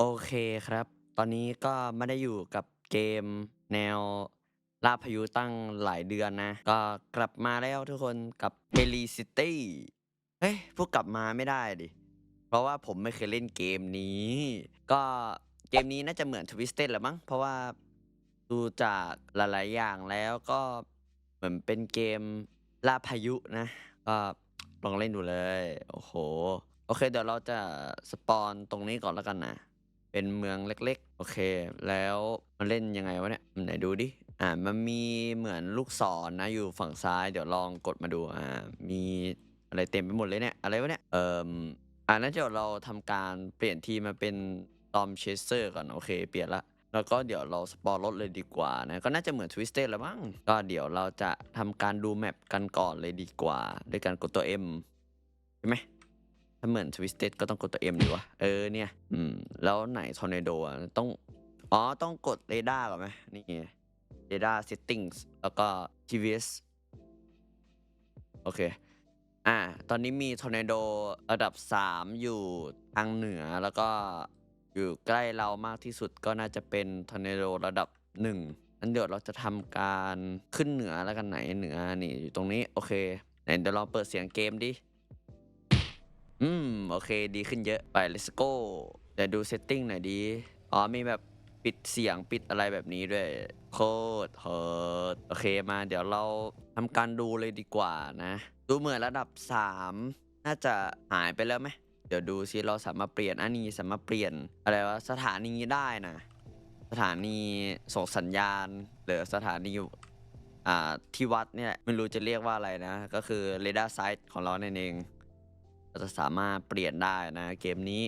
โอเคครับ ตอนนี้ก็ไม่ได้อยู่กับเกมแนวล่าพายุตั้งหลายเดือนนะ ก็กลับมาแล้วทุกคนกับ e l i City เฮ้ยพูดกลับมาไม่ได้ดิ เพราะว่าผมไม่เคยเล่นเกมนี้ ก็เกมนี้น่าจะเหมือน Twisted แหละมั้ง เพราะว่าดูจากหลาย ๆ อย่างแล้วก็เหมือนเป็นเกมล่าพายุนะ ก็ลองเล่นดูเลย โอ้โห โอเคเดี๋ยวเราจะสปอนตรงนี้ก่อนแล้วกันนะ เป็นเมืองเล็กๆ โอเค แล้วมันเล่นยังไงวะเนี่ยไหนดูดิ อ่า มันมีเหมือนลูกศรนะอยู่ฝั่งซ้าย เดี๋ยวลองกดมาดู อ่า มีอะไรเต็มไปหมดเลยเนี่ย อะไรวะเนี่ย เอ่ออ่านั้นเดี๋ยวเราทำการเปลี่ยนทีมาเป็นตอมเชสเซอร์ก่อน โอเค เปลี่ยนละ แล้วก็เดี๋ยวเราสปอร์รถเลยดีกว่านะ ก็น่าจะเหมือนทวิสเต็แล้วมั้ง ก็เดี๋ยวเราจะทำการดูแมปกันก่อนเลยดีกว่า ด้วยการกดตัว M ใช่ไหม ถ้าเหมือน Twisted ก็ต้องกดตัว M ดีวะเออเนี่ยอืมแล้วไหน Tornado อะต้องอ๋อต้องกดเรดาร์ก่อนไหมนี่เรดาร์ settings แล้วก็ TVS โอเค อ่า ตอนนี้มี Tornado ระดับ 3 อยู่ทางเหนือแล้วก็อยู่ใกล้เรามากที่สุดก็น่าจะเป็น Tornado ระดับ1งั้นเดี๋ยวเราจะทำการขึ้นเหนือแล้วกันไหนเหนือนี่อยู่ตรงนี้ โอเค ไหนเดี๋ยวลองเปิดเสียงเกมดิ อืม โอเคดีขึ้นเยอะไป let's go เดี๋ยวดูเซตติ้งหน่อยดี อ๋อ มีแบบปิดเสียงปิดอะไรแบบนี้ด้วย โคตรเฮิร์ตโอเคมาเดี๋ยวเราทำการดูเลยดีกว่านะ ดูเหมือนระดับ 3 น่าจะหายไปแล้วไหม เดี๋ยวดูซิเราสามารถเปลี่ยนอันนี้สามารถเปลี่ยนอะไรวะสถานีได้นะ สถานีส่งสัญญาณ หรือสถานีอ่าที่วัดเนี่ยไม่รู้จะเรียกว่าอะไรนะ ก็คือเรดาร์ไซต์ของเรานั่นเอง เราจะสามารถเปลี่ยนได้นะเกมนี้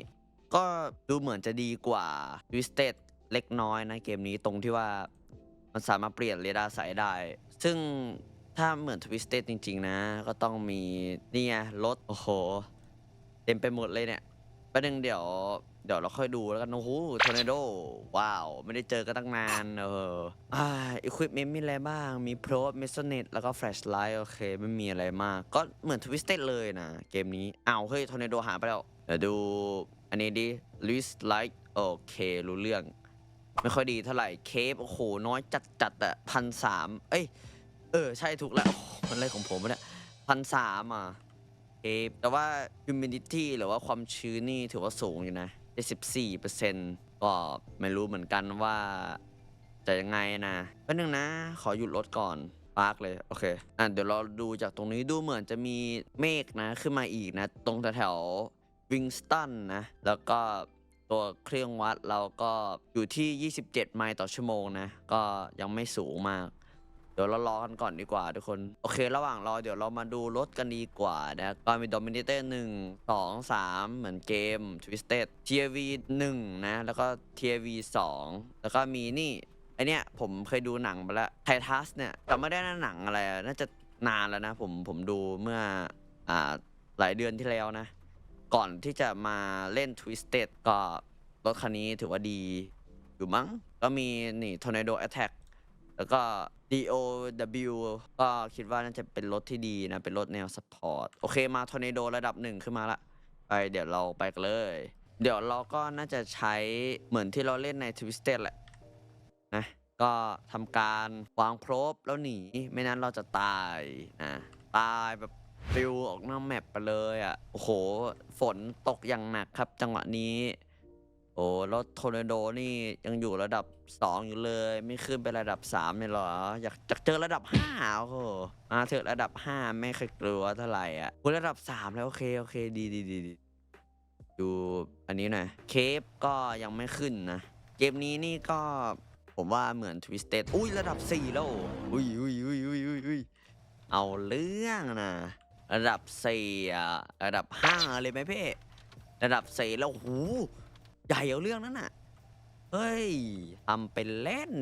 ก็ดูเหมือนจะดีกว่า Twisted เล็กน้อยนะเกมนี้ตรงที่ว่ามันสามารถเปลี่ยนเรดาร์ไซต์ได้ ซึ่งถ้าเหมือน Twisted จริง ๆ นะ ก็ต้องมีนี่ไงรถโอ้โห เต็มไปหมดเลยเนี่ยประเด็นเดี๋ยวเดี๋ยวเราค่อยดูแล้วกันโอ้โหทอร์นาโดว้าว ไม่ได้เจอกันตั้งนาน เอออ่าอุปกรณ์มีอะไรบ้าง มีโพรเมสเนตแล้วก็แฟลชไลท์โอเค ไม่มีอะไรมาก ก็เหมือนทวิสเต็ดเลยนะ เกมนี้อ้าวเฮ้ยทอร์นาโดหายไปแล้วเดี๋ยวดู อันนี้ดิลิสไลท์โอเค รู้เรื่อง ไม่ค่อยดีเท่าไหร่เคฟโอ้โห น้อยจัดจัดอะพันสามเอ้ย เออ ใช่ถูกแล้วมันอะไรของผมวะเนี่ยพันสามอะเอฟแต่ว่า humidity หรือว่าความชื้นนี่ถือว่าสูงอยู่นะ 74%ก็ไม่รู้เหมือนกันว่า จะยังไงนะแป๊บนึงนะ ขอหยุดรถก่อนปาร์กเลยโอเคอะเดี๋ยวเราดูจากตรงนี้ดูเหมือนจะมีเมฆนะขึ้นมาอีกนะ ตรงแถววิงสตันนะ แล้วก็ตัวเครื่องวัดเราก็อยู่ที่ 27 ไมล์ต่อชั่วโมงนะ ก็ยังไม่สูงมาก เดี๋ยวเรารอกันก่อนดีกว่าทุกคน โอเค ระหว่างรอเดี๋ยวเรามาดูรถกันดีกว่านะก็มี Dominator 1 2 3เหมือนเกม Twisted TRV 1นะ แล้วก็ TRV 2แล้วก็มีนี่ไอเนี้ยผมเคยดูหนังไปแล้วไททัสเนี่ยจำไม่ได้นะหนังอะไร น่าจะนานแล้วนะ ผมผมดูเมื่ออ่าหลายเดือนที่แล้วนะ ก่อนที่จะมาเล่น Twisted ก็รถคันนี้ถือว่าดี อยู่มั้ง ก็มีนี่ Tornado Attack แล้วก็ DOW ก็คิดว่าน่าจะเป็นรถที่ดีนะ เป็นรถแนวสปอร์ต โอเคมา Tornado ระดับหนึ่งขึ้นมาละ ไปเดี๋ยวเราไปกันเลย เดี๋ยวเราก็น่าจะใช้เหมือนที่เราเล่นใน Twisted แหละนะก็ทำการวางโพรบแล้วหนี ไม่นั้นเราจะตายนะ ตายแบบปลิวออกนอกแมปไปเลยอะ โอ้โห ฝนตกอย่างหนักครับจังหวะนี้ โอ้รถโทรนาโดนี่ยังอยู่ระดับ 2 อยู่เลย ไม่ขึ้นไประดับ3เนี่ยเหรอ อยากอยากเจอระดับ5โอ้โหมาเถอะระดับ 5 ไม่เคยกลัวเท่าไหร่อะคุณระดับ 3 แล้วโอเคโอเคดีดีดีดีดูอันนี้หน่อยเคฟก็ยังไม่ขึ้นนะ เกมนี้นี่ก็ผมว่าเหมือน Twisted อุ้ยระดับ 4 แล้วอุ้ยอุ้ยอุ้ยอุ้ยอุ้ยอุ้ยเอาเรื่องนะระดับ4อะระดับ 5 เลยไหมเพ่ระดับ4แล้วหู ใหญ่เอาเรื่องนั้นน่ะ เฮ้ยทำเป็นเล่น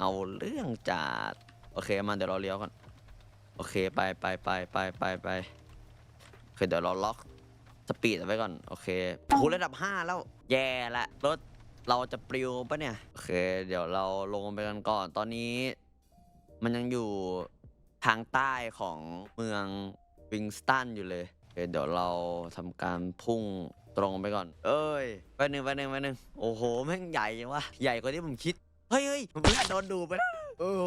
เอาเรื่องจัดโอเคมาเดี๋ยวเราเลี้ยวก่อน โอเคไปไปไปไปไปไปโอเคเดี๋ยวเราล็อกสปีดเอาไว้ก่อน โอเคโหระดับ 5 แล้ว แย่ละรถเราจะปลิวปะเนี่ย โอเค เดี๋ยวเราลงไปกันก่อน ตอนนี้ มันยังอยู่ทางใต้ของเมืองวิงสตันอยู่เลยเเดี๋ยวเราทำการพุ่ง ตรงไปก่อน เอ้ยไปหนึ่งไปหนึ่งไปหนึ่งโอ้โหแม่งใหญ่จังวะใหญ่กว่าที่ผมคิด เฮ้ยเฮ้ยเพื่โดนดูไปแล้วโอ้โห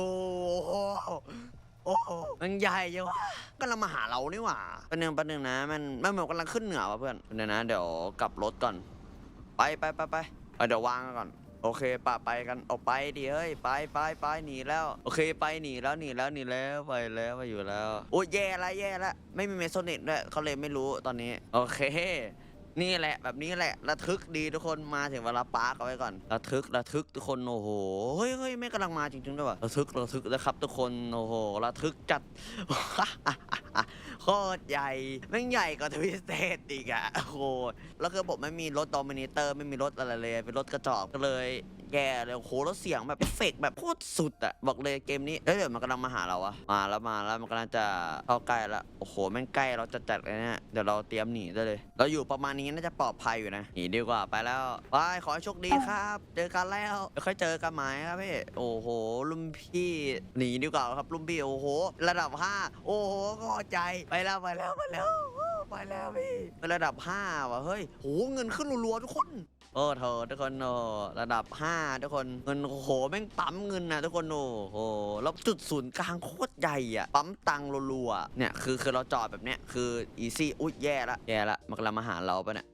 โอ้โหมันใหญ่จังวะก็เรามาหาเรานี่หว่าไปหนึ่งไปหนึ่งนะ มันมันเหมือนกำลังขึ้นเหนือว่ะเพื่อนเดี๋ยวนะ เดี๋ยวกลับรถก่อน ไปไปไปไปเดี๋ยววางก่อน โอเคปะไปกันออกไปดิเฮ้ย ไปไปไปหนีแล้ว โอเคไปหนีแล้วหนีแล้วหนีแล้วไปแล้วไปอยู่แล้ว โอ้ยแย่ละแย่ละไม่มีเมโซเน็ตด้วยเขาเลยไม่รู้ตอนนี้ โอเค นี่แหละแบบนี้แหละระทึกดีทุกคนมาถึงเวลาปาร์กเอาไว้ก่อนระทึกระทึกทุกคนโอ้โหเฮ้ยเฮ้ยไม่กำลังมาจริงๆด้วยว่ะระทึกระทึกนะครับ ทุกคนโอ้โหระทึกจัดโคตรใหญ่แม่งใหญ่กว่าทวิสเตดอีกอะโอ้โหแล้วคือผมไม่มีรถดอมิเนเตอร์ไม่มีรถอะไรเลย เป็นรถกระจอกก็เลยแย่เลยโอ้โหแล้วเสียงแบบเอฟเฟกแบบโคตรสุดอะบอกเลยเกมนี้เอ้ยเดี๋ยวมันกำลังมาหาเราอะมาแล้วมาแล้วมันกำลังจะเข้าใกล้ล้วโอ้โหแม่งใกล้เราจะจัดเลยเนี่ยเดี๋ยวเราเตรียมหนีได้เลย เราอยู่ประมาณนี้น่าจะปลอดภัยอยู่นะหนีดีกว่าไปแล้วไปขอให้โชคดีครับ เจอกันแล้วเดี๋ยวค่อยเจอกันใหม่ครับพี่โอ้โหรุ่นพี่หนีดีกว่าครับรุ่นพี่โอ้โห ระดับห้าโอ้โหก็ใจไปแล้วไปแล้วไปแล้วไปแล้วพี่เป็นระดับห้าว่ะเฮ้ยโหเงินขึ้นรัวๆทุกคน โอ้เธอทุกคนโอ้ระดับ 5 ทุกคนเงินโอ้โหแม่งปั๊มเงินนะทุกคนโอ้โหแล้วจุดศูนย์กลางโคตรใหญ่อะปั๊มตังค์รัวๆเนี่ยคือคือเราจอดแบบเนี้ยคืออีซี่อุ้ยแย่ละแย่ละมันกำลังมาหาเราปะเนี่ย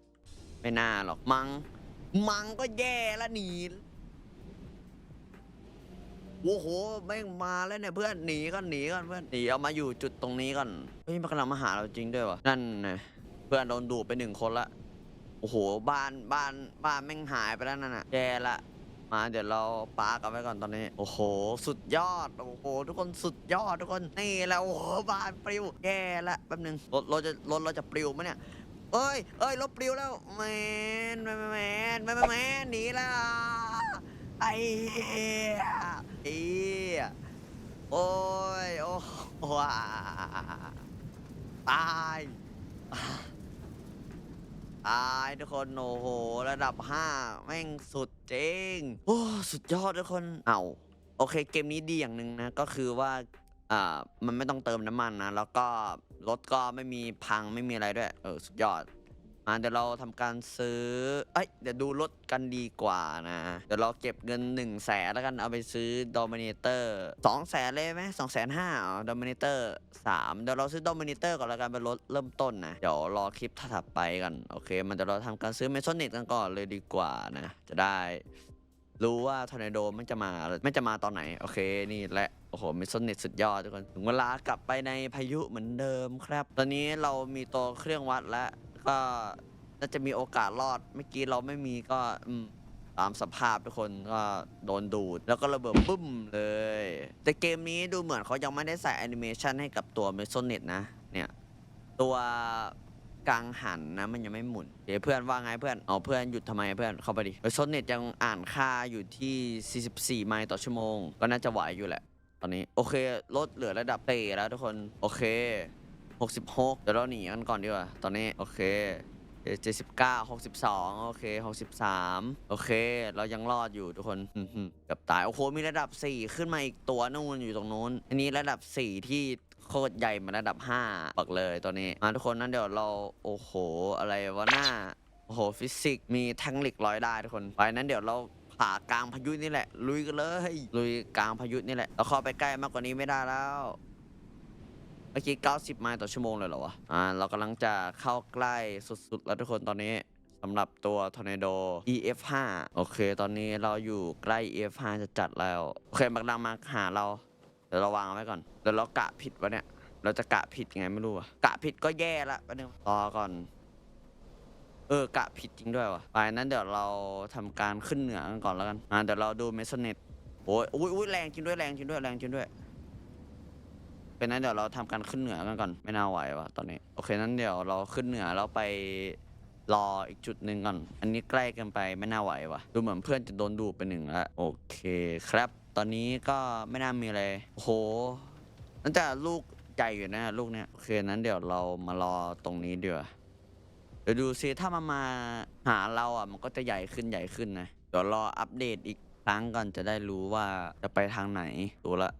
ไม่น่าหรอกมัง มังก็แย่ละหนีโอ้โหแม่งมาแล้วเนี่ยเพื่อนหนีก่อนหนีก่อนเพื่อนหนีเอามาอยู่จุดตรงนี้ก่อนเฮ้ยมันกำลังมาหาเราจริงด้วยวะนั่นนะเพื่อนโดนดูดไปหนึ่งคนละ โอ้โห บ้านบ้านบ้านแม่งหายไปแล้วนั่นน่ะแย่ละ มาเดี๋ยวเราปาร์กเอาไว้ก่อนตอนนี้ โอ้โห สุดยอด โอ้โห ทุกคนสุดยอดทุกคน นี่แหล้วโอ้โหบ้านปลิว แย่ละแป๊บนึงรถเราจะรถเราจะปลิวไหมเนี่ย เอ้ยเอ้ยรถปลิวแล้วแมนแมนแมนแมนแมนแมนหนีล้วไอ้เหี้ยไอ้เหี้ยโอ้ย โอ้ว้าตาย ตายทุกคนโอ้โหระดับ 5 แม่งสุดเจ๋งโอ้สุดยอดทุกคนเอาโอเคเกมนี้ดีอย่างหนึ่งนะก็คือว่าอ่ามันไม่ต้องเติมน้ำมันนะ แล้วก็รถก็ไม่มีพังไม่มีอะไรด้วย เออ สุดยอด มาเดี๋ยวเราทำการซื้อเอ้ยเดี๋ยวดูรถกันดีกว่านะ เดี๋ยวเราเก็บเงิน1นึ่งแสนแล้วกันเอาไปซื้อ Dominator 2องแสนเลยไหมสองแสนห้า Dominator สามเดี๋ยวเราซื้อ Dominator ก่อนแล้วกันเป็นรถเริ่มต้นนะ เดี๋ยวรอคลิปถัดไปกัน โอเค มันเดี๋ยวเราทำการซื้อเมโซนเน็ตกันก่อนเลยดีกว่านะ จะได้ รู้ว่าทอร์นาโดมันจะมาไม่จะมาตอนไหน โอเคนี่แหละโอ้โหมิสเน็ตสุดยอดทุกคน ถึงเวลากลับไปในพายุเหมือนเดิมครับ ตอนนี้เรามีตัวเครื่องวัดแล้ว ก็น่าจะมีโอกาสรอดเมื่อกี้เราไม่มีก็อืมตามสภาพทุกคนก็โดนดูด แล้วก็ระเบิดปุ้มเลย แต่เกมนี้ดูเหมือนเขายังไม่ได้ใส่แอนิเมชันให้กับตัวเมิสเน็ตนะ เนี่ย ตัวกลางหันนะมันยังไม่หมุน เดี๋ยวเพื่อนว่าไงเพื่อนเอเพื่อนหยุดทำไมเพื่อนเข้าไปดิโซนเน็ตยังอ่านค่าอยู่ที่ 44 ไมล์ต่อชั่วโมง ก็น่าจะไหวอยู่แหละ ตอนนี้โอเคลดเหลือระดับเตแล้วทุกคนโอเค 66เดี๋ยวเราหนีกันก่อนดีกว่า ตอนนี้โอเคเจ็ดสิบเก้าหกสิบสองโอเคหกสิบสามโอเค เรายังรอดอยู่ทุกคนอื้อหือเกับตาย โอ้โห มีระดับ4ขึ้นมาอีกตัวนู่นอยู่ตรงนู้น อันนี้ระดับ4ที่โคตรใหญ่มือนระดับ5บอกเลยตัวนี้ มาทุกคนนั้นเดี๋ยวเรา โอ้โห อะไรวะหน้า โอ้โห ฟิสิกส์มีแท่งเหล็กร้อยได้ทุกคน ไปนั้นเดี๋ยวเราผ่ากลางพายุนี่แหละ ลุยกันเลย ลุยกลางพายุนี่แหละเราเข้าไปใกล้มากกว่านี้ไม่ได้แล้ว เมื่อกี้ 90 ไมล์ต่อชั่วโมงเลยเหรอวะ อ่า เรากำลังจะเข้าใกล้สุดๆ แล้วทุกคนตอนนี้สำหรับตัว Tornado EF5 โอเค ตอนนี้เราอยู่ใกล้ EF5 จะจัดแล้ว โอเคบักดังมาหาเรา เดี๋ยวเราวางไว้ก่อน เดี๋ยวเรากะผิดวะเนี่ย เราจะกะผิดยังไงไม่รู้อะกะผิดก็แย่ละแป๊บนึงรอก่อน เออกะผิดจริงด้วยวะไปนั้นเดี๋ยวเราทำการขึ้นเหนือกันก่อนแล้วกัน อ่า เดี๋ยวเราดูเมสเน็ตโอ้ยอุ้ยอุ้ยแรงจริงด้วยแรงจริงด้วยแรงจริงด้วย เป็นนั้นเดี๋ยวเราทำการขึ้นเหนือกันก่อนไม่น่าไหววะตอนนี้โอเคนั้นเดี๋ยวเราขึ้นเหนือแล้วไปรออีกจุดหนึ่งก่อน อันนี้ใกล้เกันไปไม่น่าไหววะดูเหมือนเพื่อนจะโดนดูดไปหนึ่งล้วโอเคครับ ตอนนี้ก็ไม่น่ามีอะไรโอ้โหนั่นแต่ลูกใหญ่อยู่นะลูกเนี้ยโอเคนั้นเดี๋ยวเรามารอตรงนี้เดี๋ยวาเดี๋ยวดูซิถ้ามันมาหาเราอะมันก็จะใหญ่ขึ้นใหญ่ขึ้นนะเดี๋ยวรออัปเดตอีกครั้งก่อนจะได้รู้ว่าจะไปทางไหนดูละ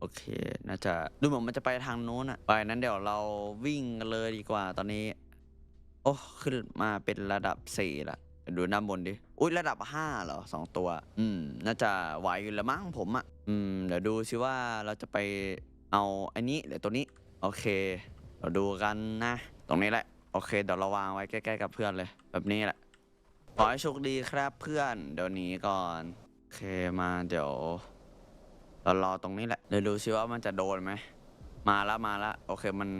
โอเค น่าจะดูเหมือนมันจะไปทางโน้นอะไปนั้นเดี๋ยวเราวิ่งกันเลยดีกว่าตอนนี้ โอ้ขึ้นมาเป็นระดับสี่ละดูด้านบนดิ อุ้ยระดับห้าเหรอสองตัว อืม น่าจะไหวอยู่แล้วมั้งผมอะ่ะอืม เดี๋ยวดูซิว่าเราจะไปเอาอันนี้หรือตัวนี้ โอเค เราดูกันนะ ตรงนี้แหละ โอเค เดี๋ยวเราวางไว้ใกล้ๆกับเพื่อนเลย แบบนี้แหละ ขอให้โชคดีครับเพื่อน เดี๋ยวหนี้ก่อน โอเคมาเดี๋ยว เรารอตรงนี้แหละเดี๋ยวดูซิว่ามันจะโดนไหม มาแล้วมาแล้วโอเคมัน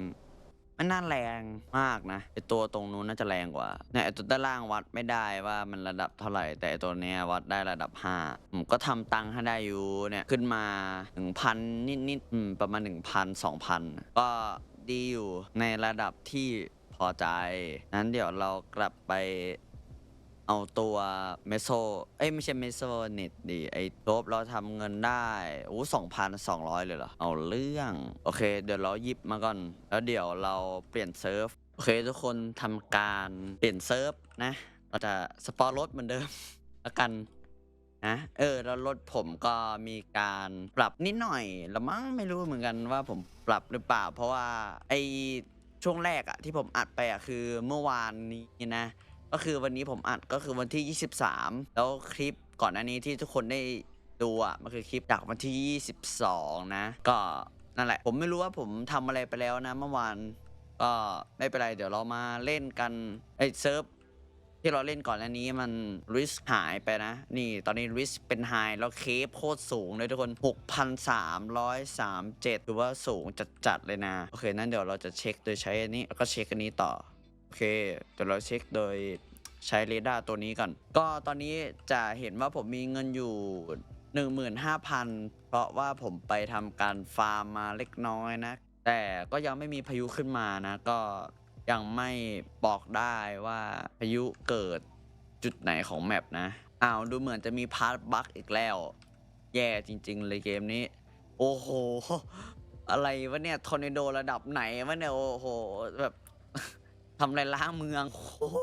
มันน่าแรงมากนะไอตัวตรงนู้นน่าจะแรงกว่าเนี่ยไอตัวด้านล่างวัดไม่ได้ว่ามันระดับเท่าไหร่ แต่ไอตัวเนี้ยวัดได้ระดับห้าผมก็ทำตังค์ให้ได้อยู่เนี่ยขึ้นมาหนึ่งพันนิดๆประมาณหนึ่งพันสองพันก็ดีอยู่ในระดับที่พอใจนั้นเดี๋ยวเรากลับไป เอาตัวเมโซเอ้ยไม่ใช่เมโซเน็ตดิไอ้โลบเราทำเงินได้โอ้สองพันสองร้อยเลยเหรอ เอาเรื่อง โอเค เดี๋ยวเราหยิบมาก่อน แล้วเดี๋ยวเราเปลี่ยนเซิร์ฟ โอเคทุกคนทำการเปลี่ยนเซิร์ฟนะ เราจะสปอร์รถเหมือนเดิมแล้วกันนะเออแล้วรถผมก็มีการปรับนิดหน่อยละมั้งไม่รู้เหมือนกันว่าผมปรับหรือเปล่า เพราะว่าไอช่วงแรกอะที่ผมอัดไปอะคือเมื่อวานนี้นะ ก็คือวันนี้ผมอัดก็คือวันที่ 23 แล้วคลิปก่อนหน้านี้ที่ทุกคนได้ดูอะมันคือคลิปจากวันที่ 22 นะ ก็นั่นแหละ ผมไม่รู้ว่าผมทำอะไรไปแล้วนะเมื่อวานก็ไม่เป็นไร เดี๋ยวเรามาเล่นกันไอ้เซิร์ฟที่เราเล่นก่อนหน้านี้มันริสหายไปนะ นี่ตอนนี้ริสเป็นไฮแล้วเคฟโคตรสูงเลยทุกคน 6,337ถือว่าสูงจัดๆเลยนะ โอเค นั้นเดี๋ยวเราจะเช็คโดยใช้อันนี้ แล้วก็เช็คอันนี้ต่อ อเคเดี๋ยวเราเช็คโดยใช้เรดาร์ตัวนี้ก่อน ก็ตอนนี้จะเห็นว่าผมมีเงินอยู่ 15,000 เพราะว่าผมไปทำการฟาร์มมาเล็กน้อยนะ แต่ก็ยังไม่มีพายุขึ้นมานะ ก็ยังไม่บอกได้ว่าพายุเกิดจุดไหนของแมปนะ อ้าวดูเหมือนจะมีพาร์ทบั๊กอีกแล้ว แย่จริง ๆ เลยเกมนี้ โอ้โห อะไรวะเนี่ยทอร์นาโดระดับไหนวะเนี่ย โอ้โห แบบ ทำลายล้างเมือง โอ้โห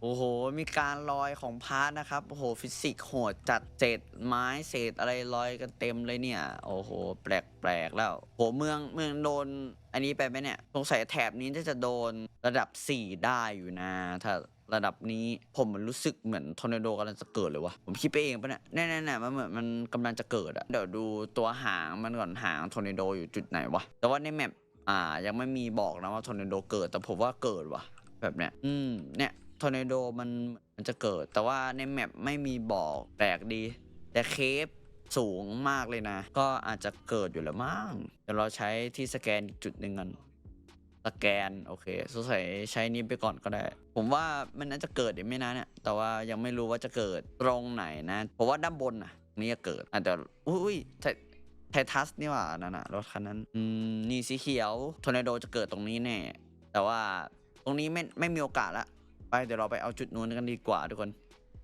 โอ้โห มีการลอยของพาร์ทนะครับ โอ้โห ฟิสิกส์โหดจัดเศษไม้เศษอะไรลอยกันเต็มเลยเนี่ย โอ้โห แปลกแปลกแล้วโหเมืองเมืองโดน อันนี้ไปไหมเนี่ย สงสัยแถบนี้จะจะโดนระดับ 4 ได้อยู่นะ ถ้าระดับนี้ผมมันรู้สึกเหมือนทอร์นาโดกำลังจะเกิดเลยวะผมคิดไปเองปะเนี่ยแน่ๆๆมันเหมือนมันกำลังจะเกิดอะเดี๋ยวดูตัวหางมันก่อนหางทอร์นาโดอยู่จุดไหนวะแต่ว่าในแมป อ่า ยังไม่มีบอกนะว่าทอร์นาโดเกิด แต่ผมว่าเกิดว่ะ แบบเนี้ย อืม เนี่ยทอร์นาโดมันมันจะเกิด แต่ว่าในแมปไม่มีบอกแปลกดี แต่เคฟสูงมากเลยนะ ก็อาจจะเกิดอยู่แล้วมั้งเดี๋ยวเราใช้ที่สแกนจุดหนึ่งกันสแกน โอเคสงสัยใช้นี้ไปก่อนก็ได้ ผมว่ามันน่าจะเกิดอีกไม่นานเนี่ย แต่ว่ายังไม่รู้ว่าจะเกิดตรงไหนนะเพราะว่าด้านบนน่ะนี่จะเกิดอะเดี๋ยวอุ้ย ไททัสนี่หว่านั่นน่ะรถคันนั้น อืมนี่สีเขียวทอร์นาโดจะเกิดตรงนี้แน่ แต่ว่าตรงนี้ไม่ไม่มีโอกาสละ ไปเดี๋ยวเราไปเอาจุดนู้นกันดีกว่าทุกคน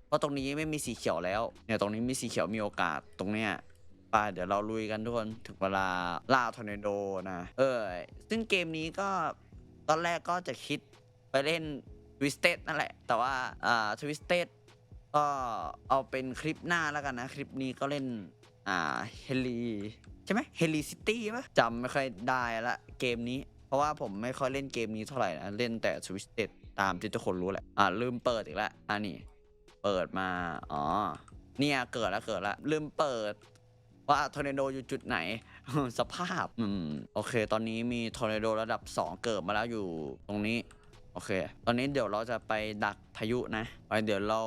เพราะตรงนี้ไม่มีสีเขียวแล้ว เนี่ยตรงนี้มีสีเขียวมีโอกาสตรงเนี้ยไปเดี๋ยวเราลุยกันทุกคนถึงเวลาล่าทอร์นาโดนะ เออซึ่งเกมนี้ก็ตอนแรกก็จะคิดไปเล่นทวิสเต็ดนั่นแหละ แต่ว่าอ่าทวิสเต็ดก็เอาเป็นคลิปหน้าแล้วกันนะ คลิปนี้ก็เล่น อ่าเฮลีใช่ไหมเฮลีซิตี้ปะจำไม่ค่อยได้ละเกมนี้ เพราะว่าผมไม่ค่อยเล่นเกมนี้เท่าไหร่นะ เล่นแต่ Twisted ตามที่ทุกคนรู้แหละ อ่าลืมเปิดอีกแล้วอ่านี่ เปิดมา อ๋อ เนี่ยเกิดแล้วเกิดแล้ว ลืมเปิดว่าทอร์นาโดอยู่จุดไหน สภาพ อืม โอเค ตอนนี้มีทอร์นาโดระดับ 2 เกิดมาแล้วอยู่ตรงนี้ โอเค ตอนนี้เดี๋ยวเราจะไปดักพายุนะไปเดี๋ยวเรา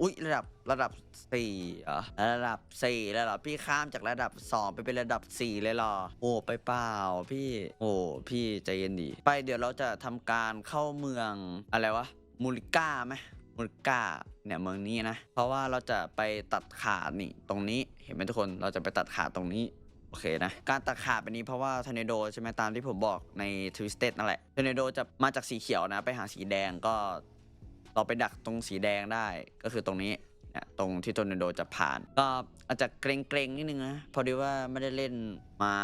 อุ๊ย ระดับระดับ4เหรอระดับ4แล้วเหรอพี่ข้ามจากระดับ 2 ไปเป็นระดับ 4 เลยเหรอ โอ้ ไปเปล่าพี่ โอ้ พี่ใจเย็นดี ไปเดี๋ยวเราจะทำการเข้าเมืองอะไรวะ มูริก้าไหมมูริก้าเนี่ยเมืองนี้นะ เพราะว่าเราจะไปตัดขาดนี่ตรงนี้ เห็นไหมทุกคน เราจะไปตัดขาดตรงนี้ โอเคนะ การตัดขาดแบบนี้เพราะว่าทอร์นโดใช่ไหมตามที่ผมบอกใน Twisted นั่นแหละทอร์นโดจะมาจากสีเขียวนะ ไปหาสีแดงก็เราไปดักตรงสีแดงได้ก็คือตรงนี้เนี่ยตรงที่ทอร์นโดจะผ่าน ก็อาจจะเกรงๆนิดนึงนะพอดีว่าไม่ได้เล่นมา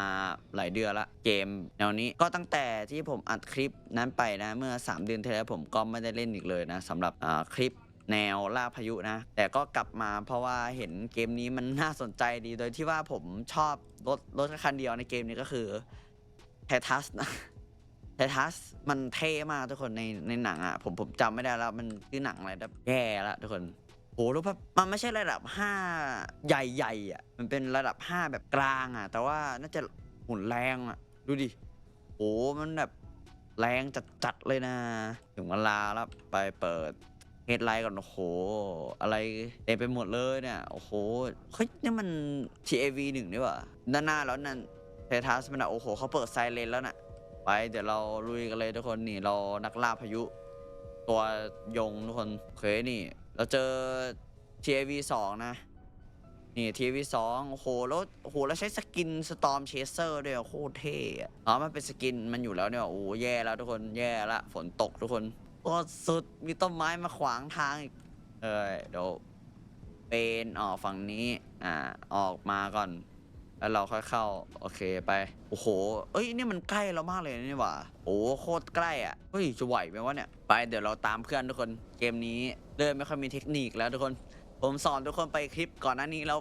หลายเดือนละเกมแนวนี้ก็ตั้งแต่ที่ผมอัดคลิปนั้นไปนะ เมื่อ 3 เดือนที่แล้วผมก็ไม่ได้เล่นอีกเลยนะสำหรับคลิป แนวล่าพายุนะ แต่ก็กลับมาเพราะว่าเห็นเกมนี้มันน่าสนใจดีโดยที่ว่าผมชอบรถรถคันเดียวในเกมนี้ก็คือไททัสนะไททัสมันเท่มากทุกคนในในหนังอะผมผมจำไม่ได้แล้ว มันคือหนังอะไรแบบแย่แล้วทุกคนโหรู้ปะมันไม่ใช่ระดับ 5 ใหญ่ๆอะมันเป็นระดับ 5 แบบกลางอะ แต่ว่าน่าจะหมุนแรงอะ ดูดิโหมันแบบแรงจัดๆเลยนะ ถึงเวลาแล้วไปเปิด ฮดไลท์ก่อนโอ้โห อะไรเต็มไปหมดเลยเนี่ยโอ้โหเฮ้ยนี่มัน TAV หนึ่งนี่หว่าด้านหน้าแล้วนั่นเททัสมันอะโอ้โหเขาเปิดไซเรนแล้วน่ะไปเดี๋ยวเราลุยกันเลยทุกคนนี่เรานักล่าพายุ ตัวยงทุกคนโอเคนี่ เราเจอ TAV 2นะ นี่ TAV 2โอ้โหแล้วโอ้โหแล้วใช้สกิน Storm Chaser ด้วยโคตรเท่อะอ๋อมันเป็นสกินมันอยู่แล้วเนี่ยโอ้แย่แล้วทุกคนแย่ละฝนตกทุกคน โคตรสุดมีต้นไม้มาขวางทางอีก เอ้ยเดี๋ยวเป็นออกฝั่งนี้ อ่า ออกมาก่อน แล้วเราค่อยเข้า โอเคไป โอ้โห เอ้ย นี่มันใกล้เรามากเลยนี่หว่า โอ้โคตรใกล้อะ เฮ้ย จะไหวไหมวะเนี่ย ไป เดี๋ยวเราตามเพื่อนทุกคน เกมนี้เริ่มไม่ค่อยมีเทคนิคแล้วทุกคน ผมสอนทุกคนไปคลิปก่อนหน้านี้แล้ว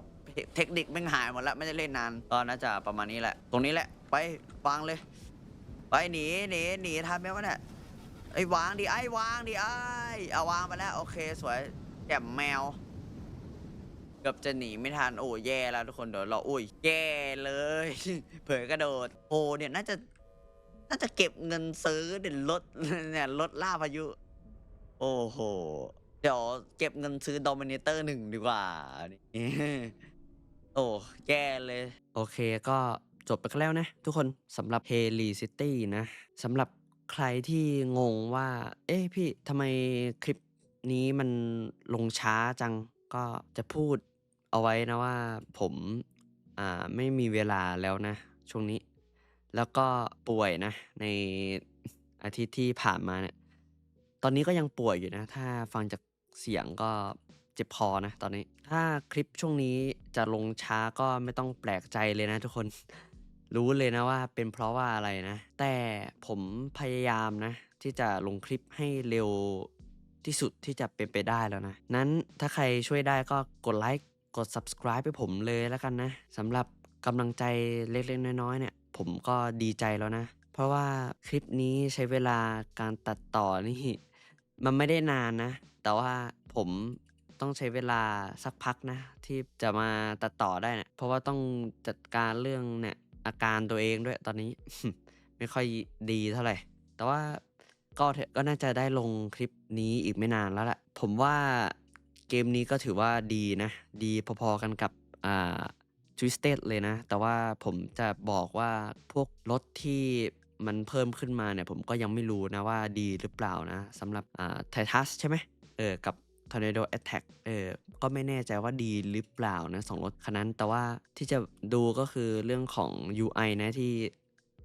เทคนิคแม่งหายหมดแล้วไม่ได้เล่นนานก็น่าจะประมาณนี้แหละ ตรงนี้แหละ ไปวางเลย ไปหนีหนีหนีทันไหมวะเนี่ย ไอ้วางดิไอ้วางดิไอ้เอาวางไปแล้วโอเคสวยแจมแมวเกือบจะหนีไม่ทันโอ้แย่แล้วทุกคนเดี๋ยวเราอุ้ยแย่เลย เผยกระโดดโอ้เนี่ยน่าจะน่าจะเก็บเงินซื้อเดี๋ยวรถเนี่ยรถล่าพายุ โอ้โหเดี๋ยวเก็บเงินซื้อ d o m i n a t o r หนึ่งดีกว่านี่โอ้แย่เลย โอเคก็จบไปแล้วนะ ทุกคนสำหรับ h a l y City นะสำหรับ ใครที่งงว่า เอ๊ะพี่ทำไมคลิปนี้มันลงช้าจังก็จะพูดเอาไว้นะว่าผมอ่าไม่มีเวลาแล้วนะ ช่วงนี้ แล้วก็ป่วยนะ ในอาทิตย์ที่ผ่านมาเนี่ย ตอนนี้ก็ยังป่วยอยู่นะ ถ้าฟังจากเสียงก็เจ็บคอนะ ตอนนี้ ถ้าคลิปช่วงนี้จะลงช้าก็ไม่ต้องแปลกใจเลยนะทุกคน รู้เลยนะว่าเป็นเพราะว่าอะไรนะ แต่ผมพยายามนะ ที่จะลงคลิปให้เร็วที่สุดที่จะเป็นไปได้แล้วนะ นั้นถ้าใครช่วยได้ก็กดไลค์กด subscribe ให้ผมเลยแล้วกันนะสำหรับกำลังใจเล็กๆน้อยๆเนี่ย ผมก็ดีใจแล้วนะ เพราะว่าคลิปนี้ใช้เวลาการตัดต่อนี่ มันไม่ได้นานนะ แต่ว่าผมต้องใช้เวลาสักพักนะ ที่จะมาตัดต่อได้เนะเพราะว่าต้องจัดการเรื่องเนี่ย อาการตัวเองด้วยตอนนี้ ไม่ค่อยดีเท่าไหร่ แต่ว่าก็ก็น่าจะได้ลงคลิปนี้อีกไม่นานแล้วแหละผมว่าเกมนี้ก็ถือว่าดีนะ ดีพอๆกันกับอ่า Twisted เลยนะ แต่ว่าผมจะบอกว่าพวกรถที่มันเพิ่มขึ้นมาเนี่ย ผมก็ยังไม่รู้นะว่าดีหรือเปล่านะสำหรับอ่าไททัสใช่ไหมเออกับ Tornado Attack เออก็ไม่แน่ใจว่าดีหรือเปล่านะสองรถคันนั้น แต่ว่าที่จะดูก็คือเรื่องของ UI นะที่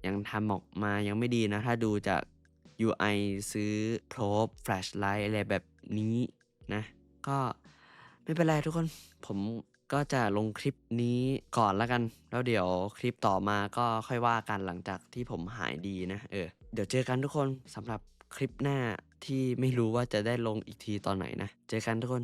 ยังทำออกมายังไม่ดีนะ ถ้าดูจาก UI ซื้อ probe flashlight อะไรแบบนี้นะ ก็ไม่เป็นไรทุกคน ผมก็จะลงคลิปนี้ก่อนแล้วกัน แล้วเดี๋ยวคลิปต่อมาก็ค่อยว่ากันหลังจากที่ผมหายดีนะ เออ เดี๋ยวเจอกันทุกคนสำหรับคลิปหน้า ที่ไม่รู้ว่าจะได้ลงอีกทีตอนไหนนะ เจอกันทุกคน